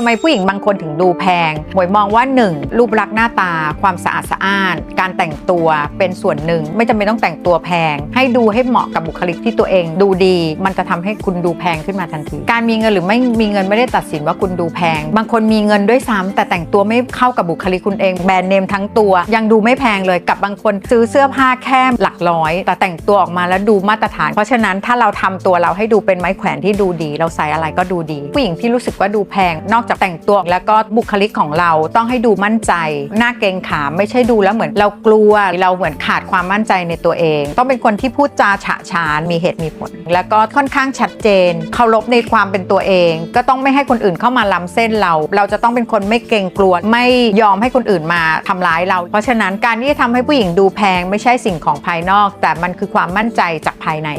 ทำไมผู้หญิงบางคนถึงดูแพงหมวยมองว่า 1. รูปลักษณ์หน้าตา ความสะอาดสะอ้าน การแต่งตัวเป็นส่วนหนึ่ง ไม่จำเป็นต้องแต่งตัวแพง ให้ดูให้เหมาะกับบุคลิกที่ตัวเอง ดูดี มันจะทำให้คุณดูแพงขึ้นมาทันที การมีเงินหรือไม่มีเงินไม่ได้ตัดสินว่าคุณดูแพง บางคนมีเงินด้วยซ้ำแต่แต่งตัวไม่เข้ากับบุคลิกคุณเอง แบรนด์เนมทั้งตัว ยังดูไม่แพงเลย กับบางคนซื้อเสื้อผ้าแค่หลักร้อย แต่แต่งตัวออกมาแล้วดูมาตรฐาน เพราะฉะนั้นถ้าเราทำตัวเราให้ดูเป็นไม้แขวนที่ดูดี เราใส่อะไรก็ดูดี ผู้หญิงที่รู้สึกว่าดูแพงนอกจากแต่งตัวแล้วก็บุคลิกของเราต้องให้ดูมั่นใจ หน้าเกรงขามไม่ใช่ดูแล้วเหมือนเรากลัวเราเหมือนขาดความมั่นใจในตัวเอง ต้องเป็นคนที่พูดจาฉะฉานมีเหตุมีผล แล้วก็ค่อนข้างชัดเจนเคารพในความเป็นตัวเอง ก็ต้องไม่ให้คนอื่นเข้ามาล้ำเส้นเรา เราจะต้องเป็นคนไม่เกรงกลัวไม่ยอมให้คนอื่นมาทำร้ายเรา เพราะฉะนั้นการที่จะทำให้ผู้หญิงดูแพงไม่ใช่สิ่งของภายนอก แต่มันคือความมั่นใจจากภายใน